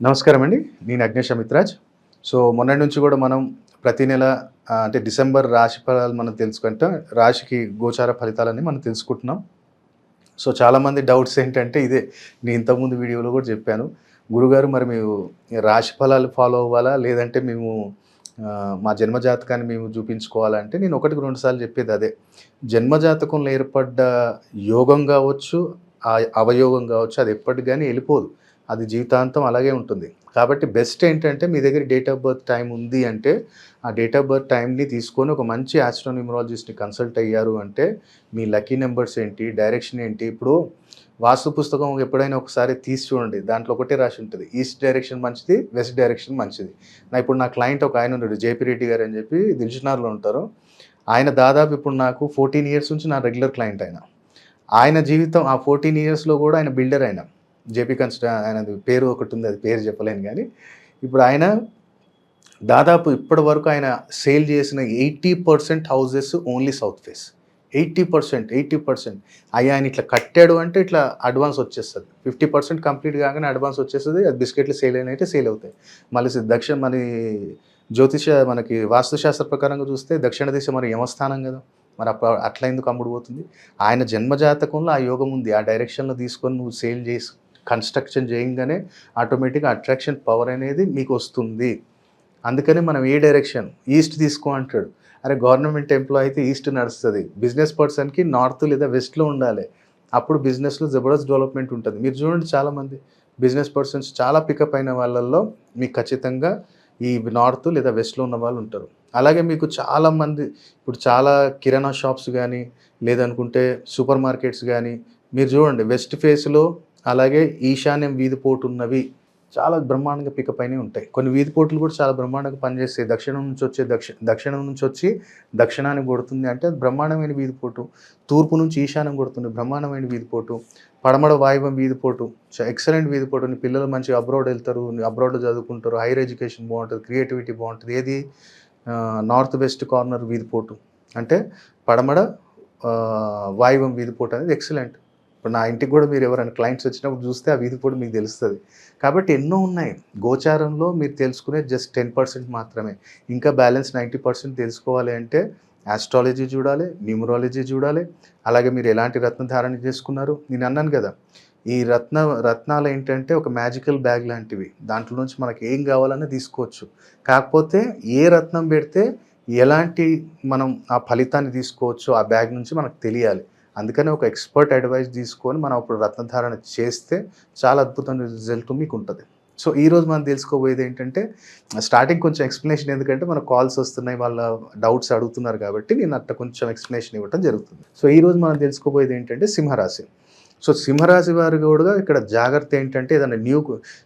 నమస్కారం అండి. నేను అగ్నేష్ అమిత్రాజ్. సో మొన్నటి నుంచి కూడా మనం ప్రతి నెల అంటే డిసెంబర్ రాశి ఫలాలు మనం తెలుసుకుంటే రాశికి గోచార ఫలితాలని మనం తెలుసుకుంటున్నాం. సో చాలామంది డౌట్స్ ఏంటంటే ఇదే. నేను ఇంతకుముందు వీడియోలో కూడా చెప్పాను. గురుగారు మరి మేము రాశి ఫలాలు ఫాలో అవ్వాలా? లేదంటే మేము మా జన్మజాతకాన్ని మేము చూపించుకోవాలంటే నేను ఒకటికి రెండు సార్లు చెప్పేది అదే. జన్మజాతకంలో ఏర్పడ్డ యోగం కావచ్చు ఆ అవయోగం కావచ్చు అది ఎప్పటికి కానీ వెళ్ళిపోదు. అది జీవితాంతం అలాగే ఉంటుంది. కాబట్టి బెస్ట్ ఏంటంటే మీ దగ్గర డేట్ ఆఫ్ బర్త్ టైం ఉంది అంటే ఆ డేట్ ఆఫ్ బర్త్ టైంని తీసుకొని ఒక మంచి ఆస్ట్రోన్యూమరాలజిస్ట్ని కన్సల్ట్ అయ్యారు అంటే మీ లక్కీ నెంబర్స్ ఏంటి డైరెక్షన్ ఏంటి ఇప్పుడు వాస్తు పుస్తకం ఎప్పుడైనా ఒకసారి తీసి చూడండి. దాంట్లో ఒకటే రాసి ఉంటుంది. ఈస్ట్ డైరెక్షన్ మంచిది వెస్ట్ డైరెక్షన్ మంచిది. నా ఇప్పుడు నా క్లయింట్ ఒక ఆయన ఉన్నాడు జేపీ రెడ్డి గారు అని చెప్పి దిల్షునార్లో ఉంటారు. ఆయన దాదాపు ఇప్పుడు నాకు ఫోర్టీన్ ఇయర్స్ నుంచి నా రెగ్యులర్ క్లయింట్ ఆయన. ఆయన జీవితం ఆ ఫోర్టీన్ ఇయర్స్లో కూడా ఆయన బిల్డర్ అయినా జేపీ కన్స్ట్ర ఆయనది పేరు ఒకటి ఉంది అది పేరు చెప్పలేను కానీ ఇప్పుడు ఆయన దాదాపు ఇప్పటి వరకు ఆయన సేల్ చేసిన eighty percent houses only south face. Eighty percent eighty percent. అయ్యా ఆయన ఇట్లా కట్టాడు అంటే ఇట్లా అడ్వాన్స్ వచ్చేస్తుంది. ఫిఫ్టీ పర్సెంట్ కంప్లీట్ కాగానే అడ్వాన్స్ వచ్చేస్తుంది అది బిస్కెట్లు సేల్ అయిన సేల్ అవుతాయి. మళ్ళీ దక్షిణ మన జ్యోతిష మనకి వాస్తుశాస్త్ర ప్రకారంగా చూస్తే దక్షిణ దిశ మరి యమస్థానం కదా. మరి అప్పుడు అట్లా ఎందుకు అమ్ముడు పోతుంది? ఆయన జన్మజాతకంలో ఆ యోగం ఉంది ఆ డైరెక్షన్లో తీసుకొని నువ్వు సేల్ చేసి కన్స్ట్రక్షన్ చేయగానే ఆటోమేటిక్గా అట్రాక్షన్ పవర్ అనేది మీకు వస్తుంది. అందుకని మనం ఏ డైరెక్షన్? ఈస్ట్ తీసుకో అంటాడు. అరే గవర్నమెంట్ ఎంప్లాయ్ అయితే ఈస్ట్ నడుస్తుంది. బిజినెస్ పర్సన్కి నార్త్ లేదా వెస్ట్లో ఉండాలి. అప్పుడు బిజినెస్లో జబర్దస్త్ డెవలప్మెంట్ ఉంటుంది. మీరు చూడండి చాలామంది బిజినెస్ పర్సన్స్ చాలా పికప్ అయిన వాళ్ళల్లో మీకు ఖచ్చితంగా ఈ నార్త్ లేదా వెస్ట్లో ఉన్న వాళ్ళు ఉంటారు. అలాగే మీకు చాలామంది ఇప్పుడు చాలా కిరాణా షాప్స్ కానీ లేదనుకుంటే సూపర్ మార్కెట్స్ కానీ మీరు చూడండి వెస్ట్ ఫేస్లో అలాగే ఈశాన్యం వీధిపోటు ఉన్నవి చాలా బ్రహ్మాండంగా పికప్ అయినవి ఉంటాయి. కొన్ని వీధిపోట్లు కూడా చాలా బ్రహ్మాండంగా పనిచేస్తాయి. దక్షిణం నుంచి వచ్చే దక్షిణ దక్షిణం నుంచి వచ్చి దక్షిణాన్ని కొడుతుంది అంటే అది బ్రహ్మాండమైన వీధిపోటు తూర్పు నుంచి ఈశాన్యం కొడుతుంది బ్రహ్మాండమైన వీధిపోటు పడమడ వాయువం వీధి పోటు ఎక్సలెంట్ వీధి పోటు పిల్లలు మంచిగా అబ్రాడ్ వెళ్తారు అబ్రాడ్లో చదువుకుంటారు. హైయర్ ఎడ్యుకేషన్ బాగుంటుంది క్రియేటివిటీ బాగుంటుంది. ఏది? నార్త్ వెస్ట్ కార్నర్ వీధిపోటు అంటే పడమడ వాయువం వీధిపోటు అనేది ఎక్సలెంట్ ఇప్పుడు నా ఇంటికి కూడా మీరు ఎవరైనా క్లయింట్స్ వచ్చినప్పుడు చూస్తే ఆ వీధి కూడా మీకు తెలుస్తుంది. కాబట్టి ఎన్నో ఉన్నాయి. గోచారంలో మీరు తెలుసుకునే జస్ట్ టెన్ పర్సెంట్ మాత్రమే. ఇంకా బ్యాలెన్స్ నైంటీ పర్సెంట్ తెలుసుకోవాలి అంటే ఆస్ట్రాలజీ చూడాలి న్యూమరాలజీ చూడాలి. అలాగే మీరు ఎలాంటి రత్న ధారణ చేసుకున్నారు? నేను అన్నాను కదా ఈ రత్న రత్నాలు ఏంటంటే ఒక మ్యాజికల్ బ్యాగ్ లాంటివి. దాంట్లో నుంచి మనకి ఏం కావాలన్నా తీసుకోవచ్చు. కాకపోతే ఏ రత్నం పెడితే ఎలాంటి మనం ఆ ఫలితాన్ని తీసుకోవచ్చు ఆ బ్యాగ్ నుంచి మనకు తెలియాలి. అందుకని ఒక ఎక్స్పర్ట్ అడ్వైస్ తీసుకొని మనం అప్పుడు రత్నధారణ చేస్తే చాలా అద్భుతమైన రిజల్ట్ మీకు ఉంటుంది సో ఈ రోజు మనం తెలుసుకోబోయేది ఏంటంటే స్టార్టింగ్ కొంచెం ఎక్స్ప్లెనేషన్ ఎందుకంటే మనకు కాల్స్ వస్తున్నాయి వాళ్ళ డౌట్స్ అడుగుతున్నారు కాబట్టి నేను అట్ట కొంచెం ఎక్స్ప్లెనేషన్ ఇవ్వడం జరుగుతుంది. సో ఈ రోజు మనం తెలుసుకోబోయేది ఏంటంటే సింహరాశి. సో సింహరాశి వారు కూడా ఇక్కడ జాగ్రత్త ఏంటంటే ఏదైనా న్యూ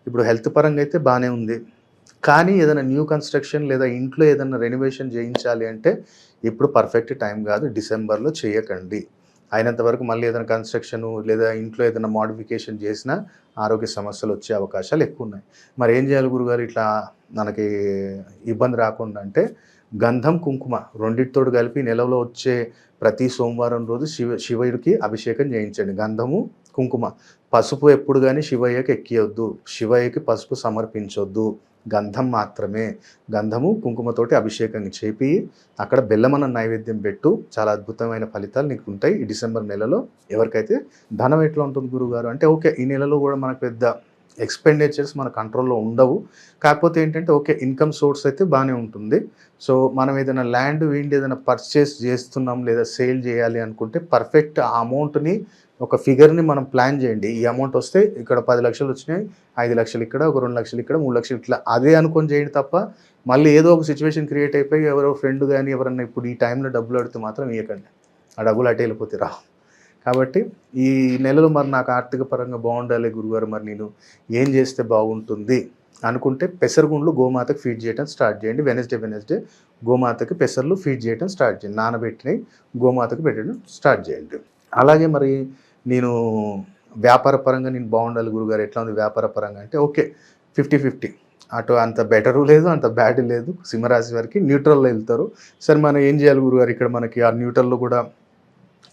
ఇప్పుడు హెల్త్ పరంగా అయితే బాగానే ఉంది. కానీ ఏదైనా న్యూ కన్స్ట్రక్షన్ లేదా ఇంట్లో ఏదైనా రెనోవేషన్ చేయించాలి అంటే ఇప్పుడు పర్ఫెక్ట్ టైం కాదు డిసెంబర్లో చేయకండి. అయినంత వరకు మళ్ళీ ఏదైనా కన్స్ట్రక్షన్ లేదా ఇంట్లో ఏదైనా మాడిఫికేషన్ చేసినా ఆరోగ్య సమస్యలు వచ్చే అవకాశాలు ఎక్కువ ఉన్నాయి. మరి ఏం చేయాలి గురుగారు? ఇట్లా మనకి ఇబ్బంది రాకుండా అంటే గంధం కుంకుమ రెండింటితోడు కలిపి నెలలో వచ్చే ప్రతి సోమవారం రోజు శివ శివయుడికి అభిషేకం చేయించండి. గంధము కుంకుమ పసుపు ఎప్పుడు కానీ శివయ్యకి ఎక్కియొద్దు. శివయ్యకి పసుపు సమర్పించొద్దు. గంధం మాత్రమే. గంధము కుంకుమతోటి అభిషేకం చేపి అక్కడ బెల్లమన్న నైవేద్యం పెట్టు. చాలా అద్భుతమైన ఫలితాలు నీకు ఉంటాయి ఈ డిసెంబర్ నెలలో. ఎవరికైతే ధనం ఎట్లా ఉంటుంది గురుగారు? అంటే ఓకే ఈ నెలలో కూడా మనకు పెద్ద ఎక్స్పెండిచర్స్ మన కంట్రోల్లో ఉండవు. కాకపోతే ఏంటంటే ఓకే ఇన్కమ్ సోర్స్ అయితే బాగానే ఉంటుంది. సో మనం ఏదైనా ల్యాండ్ వీండి ఏదైనా పర్చేస్ చేస్తున్నాం లేదా సేల్ చేయాలి అనుకుంటే పర్ఫెక్ట్ ఆ అమౌంట్ని ఒక ఫిగర్ని మనం ప్లాన్ చేయండి. ఈ అమౌంట్ వస్తే ఇక్కడ పది లక్షలు వచ్చినాయి ఐదు లక్షలు ఇక్కడ ఒక రెండు లక్షలు ఇక్కడ మూడు లక్షలు ఇట్లా. అదే అనుకొని చేయండి తప్ప మళ్ళీ ఏదో ఒక సిచ్యువేషన్ క్రియేట్ అయిపోయి ఎవరో ఫ్రెండ్ కానీ ఎవరన్నా ఇప్పుడు ఈ టైంలో డబ్బులు అడిగితే మాత్రం ఇవ్వకండి ఆ డబ్బులు అటే వెళ్ళిపోతే రా కాబట్టి ఈ నెలలో మరి నాకు ఆర్థిక పరంగా బాగుండాలి గురుగారు మరి నేను ఏం చేస్తే బాగుంటుంది అనుకుంటే పెసరగుండ్లు గోమాతకు ఫీడ్ చేయడం స్టార్ట్ చేయండి. వెనస్డే వెనస్డే గోమాతకి పెసర్లు ఫీడ్ చేయడం స్టార్ట్ చేయండి. నానబెట్టినవి గోమాతకు పెట్టడం స్టార్ట్ చేయండి. అలాగే మరి నేను వ్యాపార పరంగా నేను బాగుండాలి గురుగారు ఎట్లా ఉంది వ్యాపార పరంగా అంటే ఓకే ఫిఫ్టీ ఫిఫ్టీ. అటు అంత బెటరు లేదు అంత బ్యాడ్ లేదు. సింహరాశి వారికి న్యూట్రల్లో వెళ్తారు. సరే మనం ఏం చేయాలి గురుగారు? ఇక్కడ మనకి ఆ న్యూట్రల్లో కూడా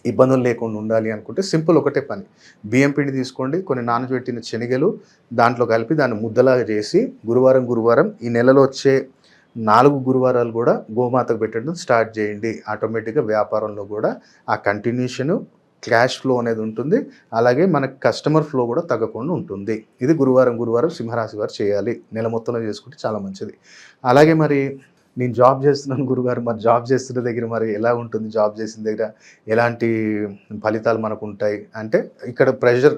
ఇబ్బందులు లేకుండా ఉండాలి అనుకుంటే సింపుల్ ఒకటే పని. బియ్యం పిండి తీసుకోండి కొన్ని నానబెట్టిన శనగలు దాంట్లో కలిపి దాన్ని ముద్దలాగా చేసి గురువారం గురువారం ఈ నెలలో వచ్చే నాలుగు గురువారాలు కూడా గోమాతకు పెట్టడం స్టార్ట్ చేయండి. ఆటోమేటిక్గా వ్యాపారంలో కూడా ఆ కంటిన్యూషను క్యాష్ ఫ్లో అనేది ఉంటుంది. అలాగే మన కస్టమర్ ఫ్లో కూడా తగ్గకుండా ఉంటుంది. ఇది గురువారం గురువారం సింహరాశి వారు చేయాలి. నెల మొత్తంలో చేసుకుంటే చాలా మంచిది. అలాగే మరి నేను జాబ్ చేస్తున్నాను గురుగారు మరి జాబ్ చేస్తున్న దగ్గర మరి ఎలా ఉంటుంది? జాబ్ చేసిన దగ్గర ఎలాంటి ఫలితాలు మనకు ఉంటాయి? అంటే ఇక్కడ ప్రెషర్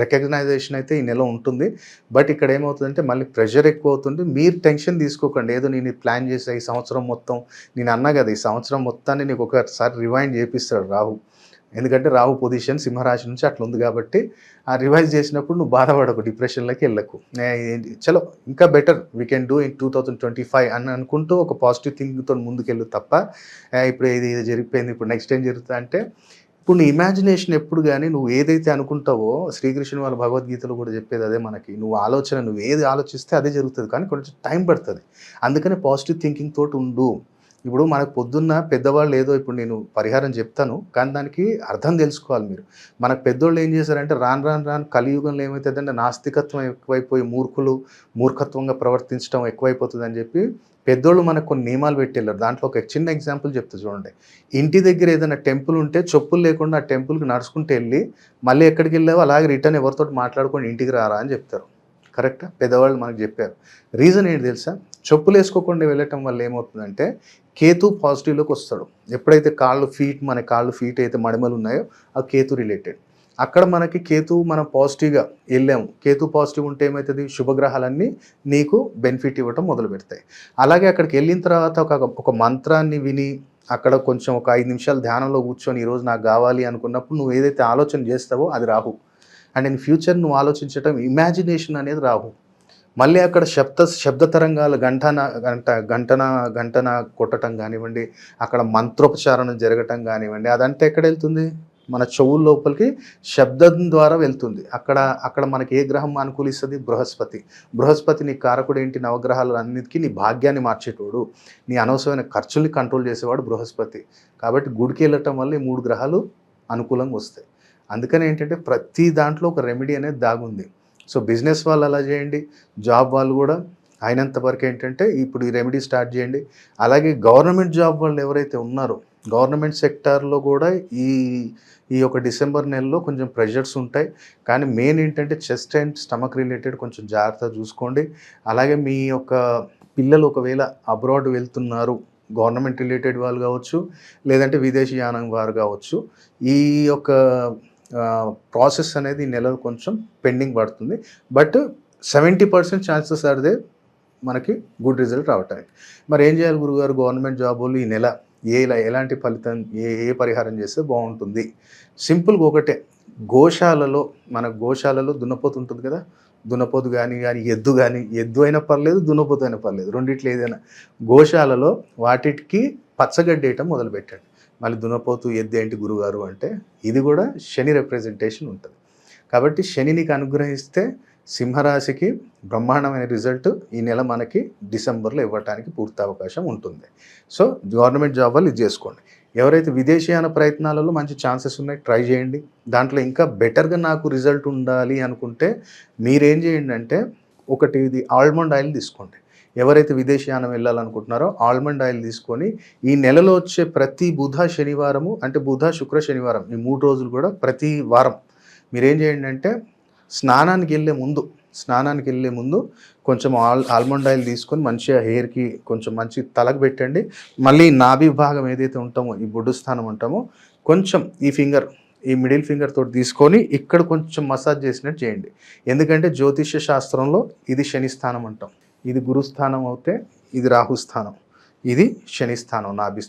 రికగ్నైజేషన్ అయితే ఈ నెల ఉంటుంది. బట్ ఇక్కడ ఏమవుతుందంటే మళ్ళీ ప్రెషర్ ఎక్కువ అవుతుంది మీరు టెన్షన్ తీసుకోకండి. ఏదో నేను ప్లాన్ చేసా ఈ సంవత్సరం మొత్తం. నేను అన్నా కదా ఈ సంవత్సరం మొత్తాన్ని నీకు ఒకసారి రివైండ్ చేపిస్తాడు రాహు. ఎందుకంటే రాహు పొజిషన్ సింహరాశి నుంచి అట్లా ఉంది కాబట్టి ఆ రివైజ్ చేసినప్పుడు నువ్వు బాధపడకు డిప్రెషన్లోకి వెళ్ళకు. ఏంటి, చలో ఇంకా better we can do in two thousand twenty five అని అనుకుంటూ ఒక పాజిటివ్ థింకింగ్తో ముందుకెళ్ళు తప్ప ఇప్పుడు ఇది ఇది జరిగిపోయింది ఇప్పుడు నెక్స్ట్ ఏం జరుగుతుంది అంటే ఇప్పుడు నీ ఇమాజినేషన్ ఎప్పుడు కానీ నువ్వు ఏదైతే అనుకుంటావో శ్రీకృష్ణుని వాళ్ళ భగవద్గీతలో కూడా చెప్పేది అదే మనకి. నువ్వు ఆలోచన నువ్వు ఏది ఆలోచిస్తే అదే జరుగుతుంది. కానీ కొంచెం టైం పడుతుంది. అందుకనే పాజిటివ్ థింకింగ్ తోటి ఉండు. ఇప్పుడు మనకు పొద్దున్న పెద్దవాళ్ళు ఏదో ఇప్పుడు నేను పరిహారం చెప్తాను కానీ దానికి అర్థం తెలుసుకోవాలి మీరు. మనకు పెద్దోళ్ళు ఏం చేశారంటే రాను రాను రాను కలియుగంలో ఏమవుతుందంటే నాస్తికత్వం ఎక్కువైపోయి మూర్ఖులు మూర్ఖత్వంగా ప్రవర్తించడం ఎక్కువైపోతుంది అని చెప్పి పెద్దోళ్ళు మనకు కొన్ని నియమాలు పెట్టేళ్ళారు. దాంట్లో ఒక చిన్న ఎగ్జాంపుల్ చెప్తా చూడండి. ఇంటి దగ్గర ఏదైనా టెంపుల్ ఉంటే చెప్పులు లేకుండా ఆ టెంపుల్కి నడుచుకుంటూ వెళ్ళి మళ్ళీ ఎక్కడికి వెళ్ళావో అలాగే రిటర్న్ ఎవరితో మాట్లాడుకొని ఇంటికి రారా అని చెప్తారు. కరెక్టా? పెద్దవాళ్ళు మనకు చెప్పారు. రీజన్ ఏంటి తెలుసా? చెప్పులు వేసుకోకుండా వెళ్ళటం వల్ల ఏమవుతుందంటే కేతు పాజిటివ్లోకి వస్తాడు. ఎప్పుడైతే కాళ్ళు ఫీట్ మన కాళ్ళు ఫీట్ అయితే మడిమలు ఉన్నాయో ఆ కేతు రిలేటెడ్ అక్కడ మనకి కేతు మనం పాజిటివ్గా వెళ్ళాము. కేతు పాజిటివ్ ఉంటే ఏమవుతుంది శుభగ్రహాలన్నీ నీకు బెనిఫిట్ ఇవ్వటం మొదలు పెడతాయి. అలాగే అక్కడికి వెళ్ళిన తర్వాత ఒక ఒక మంత్రాన్ని విని అక్కడ కొంచెం ఒక ఐదు నిమిషాలు ధ్యానంలో కూర్చొని ఈరోజు నాకు కావాలి అనుకున్నప్పుడు నువ్వు ఏదైతే ఆలోచన చేస్తావో అది రాహు. అండ్ ఇన్ ఫ్యూచర్ నువ్వు ఆలోచించటం ఇమాజినేషన్ అనేది రాహు. మళ్ళీ అక్కడ శబ్ద శబ్ద తరంగాలు గంటన గంట గంటన గంటన కొట్టడం కానివ్వండి అక్కడ మంత్రోపచారణ జరగటం కానివ్వండి అదంతా ఎక్కడ వెళ్తుంది? మన చెవుల లోపలికి శబ్దం ద్వారా వెళ్తుంది. అక్కడ అక్కడ మనకి ఏ గ్రహం అనుకూలిస్తుంది? బృహస్పతి. బృహస్పతి నీ కారకుడు ఏంటి? నవగ్రహాలు అన్నిటికీ నీ భాగ్యాన్ని మార్చేటోడు. నీ అనవసరమైన ఖర్చుల్ని కంట్రోల్ చేసేవాడు బృహస్పతి. కాబట్టి గుడికి వెళ్ళటం వల్ల ఈ మూడు గ్రహాలు అనుకూలంగా వస్తాయి. అందుకని ఏంటంటే ప్రతి దాంట్లో ఒక రెమెడీ అనేది దాగుంది. సో బిజినెస్ వాళ్ళు అలా చేయండి జాబ్ వాళ్ళు కూడా అయినంత వరకు ఏంటంటే ఇప్పుడు ఈ రెమెడీ స్టార్ట్ చేయండి. అలాగే గవర్నమెంట్ జాబ్ వాళ్ళు ఎవరైతే ఉన్నారో గవర్నమెంట్ సెక్టార్లో కూడా ఈ ఈ యొక్క డిసెంబర్ నెలలో కొంచెం ప్రెషర్స్ ఉంటాయి. కానీ మెయిన్ ఏంటంటే చెస్ట్ అండ్ స్టమక్ రిలేటెడ్ కొంచెం జాగ్రత్త చూసుకోండి. అలాగే మీ యొక్క పిల్లలు ఒకవేళ అబ్రాడ్ వెళ్తున్నారు గవర్నమెంట్ రిలేటెడ్ వాళ్ళు కావచ్చు లేదంటే విదేశీ యానం వారు కావచ్చు ఈ యొక్క ప్రాసెస్ అనేది ఈ నెల కొంచెం పెండింగ్ పడుతుంది. But seventy percent chances are there మనకి గుడ్ రిజల్ట్ రావటానికి. మరి ఏం చేయాలి గురుగారు? గవర్నమెంట్ జాబులు ఈ నెల ఏ ఎలాంటి ఫలితం ఏ ఏ పరిహారం చేస్తే బాగుంటుంది? సింపుల్గా ఒకటే. గోశాలలో మన గోశాలలో దున్నపోతు ఉంటుంది కదా? దున్నపోతు కానీ కానీ ఎద్దు కానీ ఎద్దు అయినా పర్లేదు దున్నపోతు అయినా పర్లేదు. రెండిట్లు ఏదైనా. గోశాలలో వాటికి పచ్చగడ్డి వేయటం మొదలుపెట్టండి. మళ్ళీ దునపోతు ఎద్దు ఏంటి గురుగారు అంటే ఇది కూడా శని రిప్రజెంటేషన్ ఉంటుంది. కాబట్టి శని నీకు అనుగ్రహిస్తే సింహరాశికి బ్రహ్మాండమైన రిజల్ట్ ఈ నెల మనకి డిసెంబర్లో ఇవ్వటానికి పూర్తి అవకాశం ఉంటుంది. సో గవర్నమెంట్ జాబ్ వాళ్ళు ఇది చేసుకోండి. ఎవరైతే విదేశీయాన ప్రయత్నాలలో మంచి ఛాన్సెస్ ఉన్నాయి ట్రై చేయండి. దాంట్లో ఇంకా బెటర్గా నాకు రిజల్ట్ ఉండాలి అనుకుంటే మీరేం చేయండి అంటే ఒకటి ఇది ఆల్మండ్ ఆయిల్ తీసుకోండి. ఎవరైతే విదేశీయానం వెళ్ళాలనుకుంటున్నారో ఆల్మండ్ ఆయిల్ తీసుకొని ఈ నెలలో వచ్చే ప్రతి బుధ శనివారము అంటే బుధ శుక్ర శనివారం ఈ మూడు రోజులు కూడా ప్రతి వారం మీరేం చేయండి అంటే స్నానానికి వెళ్ళే ముందు స్నానానికి వెళ్ళే ముందు కొంచెం ఆల్ ఆల్మండ్ ఆయిల్ తీసుకొని మంచిగా హెయిర్కి కొంచెం మంచి తలకు పెట్టండి. మళ్ళీ నాభి భాగం ఏదైతే ఉంటామో ఈ బొడ్డు స్థానం ఉంటామో కొంచెం ఈ ఫింగర్ ఈ మిడిల్ ఫింగర్ తోటి తీసుకొని ఇక్కడ కొంచెం మసాజ్ చేసినట్టు చేయండి. ఎందుకంటే జ్యోతిష్య శాస్త్రంలో ఇది శని స్థానం అంటాం. ఇది గురుస్థానం అవుతే ఇది రాహుస్థానం. ఇది శని స్థానం నాభి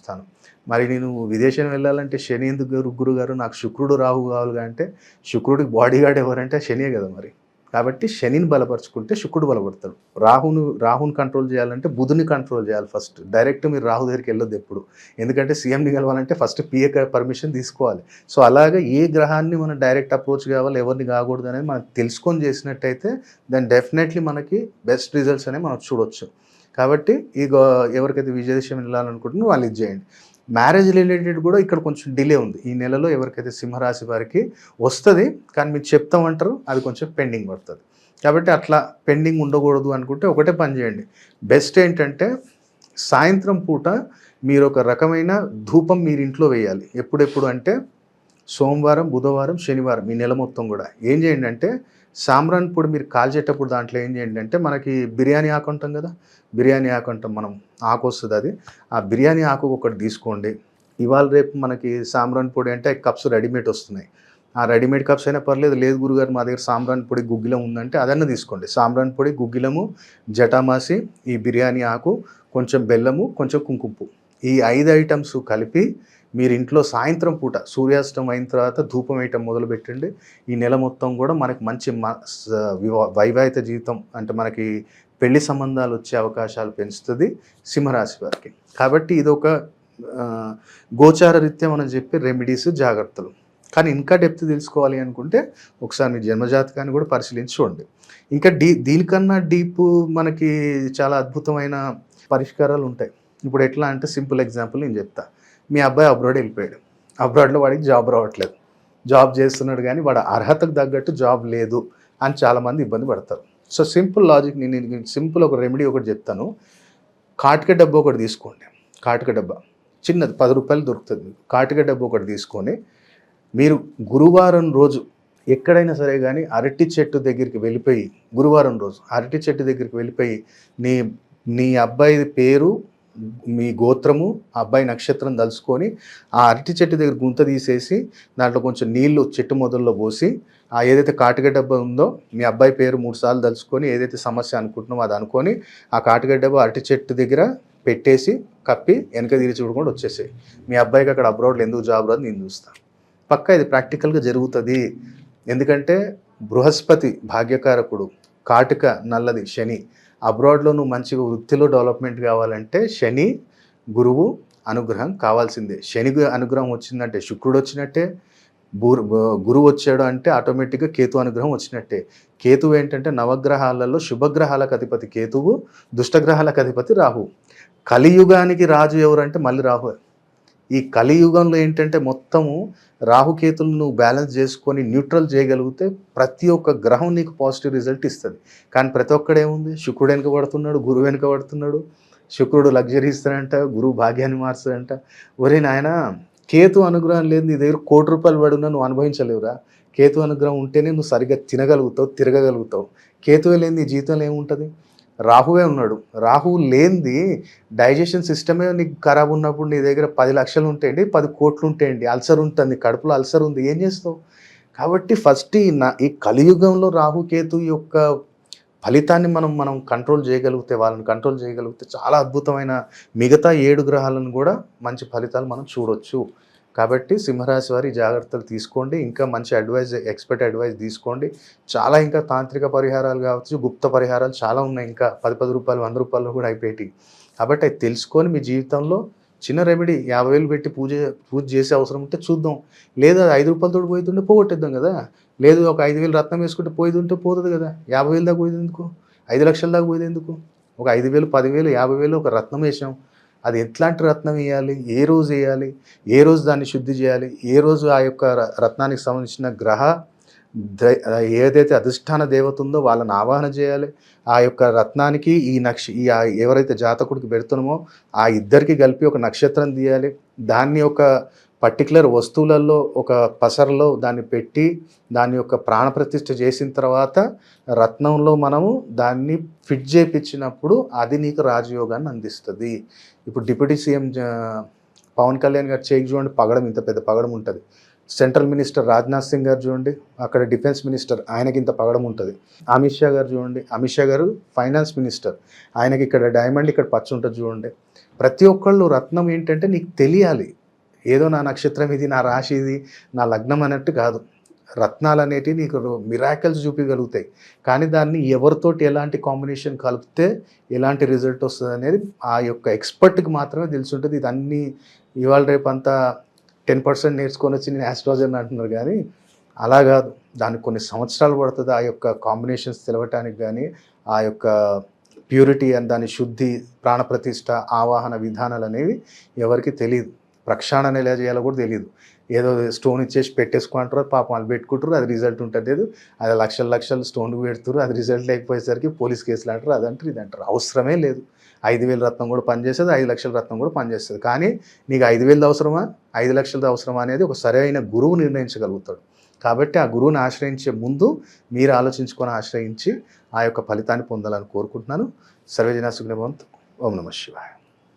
మరి నేను విదేశం వెళ్ళాలంటే శని ఎందుకు గురు గురుగారు? నాకు శుక్రుడు రాహు కావాలిగా అంటే శుక్రుడికి బాడీ గార్డ్ ఎవరంటే శనియే కదా మరి. కాబట్టి శనిని బలపరుచుకుంటే శుక్రుడు బలపడతాడు. రాహును రాహుని కంట్రోల్ చేయాలంటే బుధుని కంట్రోల్ చేయాలి ఫస్ట్ డైరెక్ట్ మీరు రాహు దగ్గరికి వెళ్ళొద్దు ఎప్పుడు. ఎందుకంటే సీఎంని కలవాలంటే ఫస్ట్ పిఏ పర్మిషన్ తీసుకోవాలి. సో అలాగే ఏ గ్రహాన్ని మనం డైరెక్ట్ అప్రోచ్ కావాలి ఎవరిని కాకూడదు అనేది మనం తెలుసుకొని చేసినట్టయితే దాని డెఫినెట్లీ మనకి బెస్ట్ రిజల్ట్స్ అనేవి మనం చూడొచ్చు. కాబట్టి ఈ గో- ఎవరికైతే విజయదశమి వెళ్ళాలనుకుంటున్నారో వాళ్ళు ఇది చేయండి. మ్యారేజ్ రిలేటెడ్ కూడా ఇక్కడ కొంచెం డిలే ఉంది. ఈ నెలలో ఎవరికైతే సింహరాశి వారికి వస్తుంది కానీ మీరు చెప్తామంటారు అది కొంచెం పెండింగ్ పడుతుంది. కాబట్టి అట్లా పెండింగ్ ఉండకూడదు అనుకుంటే ఒకటే పని చేయండి. బెస్ట్ ఏంటంటే సాయంత్రం పూట మీరు ఒక రకమైన ధూపం మీరు ఇంట్లో వేయాలి. ఎప్పుడెప్పుడు అంటే సోమవారం బుధవారం శనివారం ఈ నెల మొత్తం కూడా. ఏం చేయండి అంటే సామ్రాన్ పొడి మీరు కాల్చేటప్పుడు దాంట్లో ఏం చేయండి అంటే మనకి బిర్యానీ ఆకు అంటాం కదా బిర్యానీ ఆకు అంటాం మనం ఆకు వస్తుంది అది. ఆ బిర్యానీ ఆకు ఒకటి తీసుకోండి. ఇవాళ రేపు మనకి సామ్రాన్ పొడి అంటే కప్స్ రెడీమేడ్ వస్తున్నాయి. ఆ రెడీమేడ్ కప్స్ అయినా పర్లేదు లేదు గురుగారు మా దగ్గర సాంబ్రాన్ పొడి గుగ్గిలం ఉందంటే అదన్నా తీసుకోండి. సాంబ్రాన్ పొడి గుగ్గిలము జటామాసి ఈ బిర్యానీ ఆకు కొంచెం బెల్లము కొంచెం కుంకుమ ఈ ఐదు ఐటమ్స్ కలిపి మీరు ఇంట్లో సాయంత్రం పూట సూర్యాస్తం అయిన తర్వాత ధూపం వేయటం మొదలు పెట్టండి ఈ నెల మొత్తం కూడా మనకి మంచి మ- వివా- జీవితం అంటే మనకి పెళ్ళి సంబంధాలు వచ్చే అవకాశాలు పెంచుతుంది సింహరాశి వారికి. కాబట్టి ఇది ఒక గోచార రీత్యా మనం చెప్పే రెమెడీస్ జాగ్రత్తలు. కానీ ఇంకా డెప్త్ తెలుసుకోవాలి అనుకుంటే ఒకసారి మీ జన్మజాతకాన్ని కూడా పరిశీలించి చూడండి. ఇంకా డీ దీనికన్నా డీప్ మనకి చాలా అద్భుతమైన పరిష్కారాలు ఉంటాయి. ఇప్పుడు ఎట్లా అంటే సింపుల్ ఎగ్జాంపుల్ నేను చెప్తా. మీ అబ్బాయి అబ్రాడ్ వెళ్ళిపోయాడు. అబ్రాడ్లో వాడికి జాబ్ రావట్లేదు. జాబ్ చేస్తున్నాడు కానీ వాడు అర్హతకు తగ్గట్టు జాబ్ లేదు అని చాలామంది ఇబ్బంది పడతారు. సో సింపుల్ లాజిక్ నేను సింపుల్ ఒక రెమెడీ ఒకటి చెప్తాను. కాటిక డబ్బా ఒకటి తీసుకోండి. కాటిక డబ్బా. చిన్నది పది రూపాయలు దొరుకుతుంది. కాటిక డబ్బా ఒకటి తీసుకొని మీరు గురువారం రోజు ఎక్కడైనా సరే కానీ అరటి చెట్టు దగ్గరికి వెళ్ళిపోయి గురువారం రోజు అరటి చెట్టు దగ్గరికి వెళ్ళిపోయి నీ నీ అబ్బాయి పేరు మీ గోత్రము ఆ అబ్బాయి నక్షత్రం తలుసుకొని ఆ అరటి చెట్టు దగ్గర గుంత తీసేసి దాంట్లో కొంచెం నీళ్ళు చెట్టు మొదల్లో పోసి ఆ ఏదైతే కాటిక డబ్బా ఉందో మీ అబ్బాయి పేరు మూడు సార్లు తలుచుకొని ఏదైతే సమస్య అనుకుంటున్నామో అది అనుకొని ఆ కాటిక డబ్బా అరటి చెట్టు దగ్గర పెట్టేసి కప్పి వెనక తిరిగి చూడకుండా వచ్చేసాయి. మీ అబ్బాయికి అక్కడ అబ్రాడ్లో ఎందుకు జాబ్ రాదు నేను చూస్తాను పక్కా ఇది ప్రాక్టికల్గా జరుగుతుంది. ఎందుకంటే బృహస్పతి భాగ్యకారకుడు కాటుక నల్లది శని అబ్రాడ్లో నువ్వు మంచిగా వృత్తిలో డెవలప్మెంట్ కావాలంటే శని గురువు అనుగ్రహం కావాల్సిందే. శని అనుగ్రహం వచ్చిందంటే శుక్రుడు వచ్చినట్టే గురువు వచ్చాడు అంటే ఆటోమేటిక్గా కేతు అనుగ్రహం వచ్చినట్టే. కేతువు ఏంటంటే నవగ్రహాలలో శుభగ్రహాలకు అధిపతి కేతువు దుష్టగ్రహాలకు అధిపతి రాహు కలియుగానికి రాజు ఎవరంటే మళ్ళీ రాహు ఈ కలియుగంలో ఏంటంటే మొత్తము రాహుకేతులను నువ్వు బ్యాలెన్స్ చేసుకొని న్యూట్రల్ చేయగలిగితే ప్రతి ఒక్క గ్రహం నీకు పాజిటివ్ రిజల్ట్ ఇస్తుంది. కానీ ప్రతి ఒక్కడేముంది శుక్రుడు వెనుక పడుతున్నాడు గురువు వెనుక పడుతున్నాడు శుక్రుడు లగ్జరీ ఇస్తాడంట గురువు భాగ్యాన్ని మారుస్తాడంట. ఒరే నాయన కేతు అనుగ్రహం లేదు నీ దగ్గర కోటి రూపాయలు పడినా నువ్వు అనుభవించలేవురా. కేతు అనుగ్రహం ఉంటేనే నువ్వు సరిగ్గా తినగలుగుతావు తిరగగలుగుతావు. కేతువే లేని నీ జీవితంలో ఏముంటుంది? రాహువే ఉన్నాడు. రాహువు లేనిది డైజెషన్ సిస్టమే నీకు ఖరాబ్ ఉన్నప్పుడు నీ దగ్గర పది లక్షలు ఉంటాయండి పది కోట్లు ఉంటాయండి. అల్సర్ ఉంటుంది కడుపులో అల్సర్ ఉంది. ఏం చేస్తావు? కాబట్టి ఫస్ట్ ఈ నా ఈ కలియుగంలో రాహుకేతు యొక్క ఫలితాన్ని మనం మనం కంట్రోల్ చేయగలిగితే వాళ్ళని కంట్రోల్ చేయగలిగితే చాలా అద్భుతమైన మిగతా ఏడు గ్రహాలను కూడా మంచి ఫలితాలు మనం చూడొచ్చు. కాబట్టి సింహరాశి వారి జాగ్రత్తలు తీసుకోండి. ఇంకా మంచి అడ్వైజ్ ఎక్స్పర్ట్ అడ్వైజ్ తీసుకోండి. చాలా ఇంకా తాంత్రిక పరిహారాలు కావచ్చు గుప్త పరిహారాలు చాలా ఉన్నాయి. ఇంకా పది పది రూపాయలు వంద రూపాయలు కూడా అయిపోయి కాబట్టి అది తెలుసుకొని మీ జీవితంలో చిన్న రెమెడీ యాభై వేలు పెట్టి పూజ పూజ చేసే అవసరం ఉంటే చూద్దాం. లేదా అది ఐదు రూపాయలతో పోతుంటే పోగొట్టేద్దాం కదా. లేదు ఒక ఐదు వేలు రత్నం వేసుకుంటే పోయేది ఉంటే పోతుంది కదా. యాభై వేలు దాకా పోయేది ఎందుకు? ఐదు లక్షల దాకా పోయేది ఎందుకు? ఒక ఐదు వేలు పదివేలు యాభై వేలు ఒక రత్నం వేసాం అది ఎట్లాంటి రత్నం వేయాలి? ఏ రోజు వేయాలి? ఏ రోజు దాన్ని శుద్ధి చేయాలి? ఏ రోజు ఆ యొక్క ర- రత్నానికి సంబంధించిన గ్రహ ఏదైతే అధిష్టాన దేవత ఉందో వాళ్ళని ఆవాహన చేయాలి. ఆ యొక్క రత్నానికి ఈ నక్ష ఈ ఎవరైతే జాతకుడికి పెడుతున్నామో ఆ ఇద్దరికి కలిపి ఒక నక్షత్రం తీయాలి. దాన్ని ఒక పర్టికులర్ వస్తువులలో ఒక పసరలో దాన్ని పెట్టి దాని యొక్క ప్రాణప్రతిష్ఠ చేసిన తర్వాత రత్నంలో మనము దాన్ని ఫిట్ చేయించినప్పుడు అది నీకు రాజయోగాన్ని అందిస్తుంది. ఇప్పుడు డిప్యూటీ సీఎం పవన్ కళ్యాణ్ గారు చేయి చూడండి పగడం ఇంత పెద్ద పగడం ఉంటుంది. సెంట్రల్ మినిస్టర్ రాజ్నాథ్ సింగ్ గారు చూడండి అక్కడ డిఫెన్స్ మినిస్టర్ ఆయనకి ఇంత పగడం ఉంటుంది. అమిత్ షా గారు చూడండి అమిత్ షా గారు ఫైనాన్స్ మినిస్టర్ ఆయనకి ఇక్కడ డైమండ్ ఇక్కడ పచ్చ ఉంటుంది చూడండి. ప్రతి ఒక్కళ్ళు రత్నం ఏంటంటే నీకు తెలియాలి. ఏదో నా నక్షత్రం ఇది నా రాశి ఇది నా లగ్నం అన్నట్టు కాదు. రత్నాలు అనేటివి నీకు మిరాకల్స్ చూపించగలుగుతాయి కానీ దాన్ని ఎవరితోటి ఎలాంటి కాంబినేషన్ కలిపితే ఎలాంటి రిజల్ట్ వస్తుంది అనేది ఆ యొక్క ఎక్స్పర్ట్కి మాత్రమే తెలిసి ఉంటుంది ఇది అన్ని ఇవాళ రేపు అంతా టెన్ పర్సెంట్ నేర్చుకొని వచ్చి నేను ఆస్ట్రాలజర్ అంటున్నారు కానీ అలా కాదు. దానికి కొన్ని సంవత్సరాలు పడుతుంది ఆ యొక్క కాంబినేషన్స్ తెలవటానికి కానీ ఆ యొక్క ప్యూరిటీ అండ్ దాని శుద్ధి ప్రాణప్రతిష్ట ఆవాహన విధానాలు అనేవి ఎవరికి తెలియదు. ప్రక్షాళన ఎలా చేయాలో కూడా తెలియదు ఏదో స్టోన్ ఇచ్చేసి పెట్టేసుకుంటారు పాపం వాళ్ళు పెట్టుకుంటారు అది రిజల్ట్ ఉంటుంది లేదు. అది లక్షల లక్షలు స్టోన్ పెడుతురు అది రిజల్ట్ లేకపోయేసరికి పోలీస్ కేసులు అంటారు అదంటారు ఇది అంటారు అవసరమే లేదు. ఐదు వేల రత్నం కూడా పనిచేస్తుంది ఐదు లక్షల రత్నం కూడా పనిచేస్తుంది. కానీ నీకు ఐదు వేలది అవసరమా? ఐదు లక్షలది అవసరమా అనేది ఒక సరైన గురువు నిర్ణయించగలుగుతాడు. కాబట్టి ఆ గురువుని ఆశ్రయించే ముందు మీరు ఆలోచించుకొని ఆశ్రయించి ఆ యొక్క ఫలితాన్ని పొందాలని కోరుకుంటున్నాను. సర్వజన సుగ్నభవంత్ ఓం నమ శివాయ.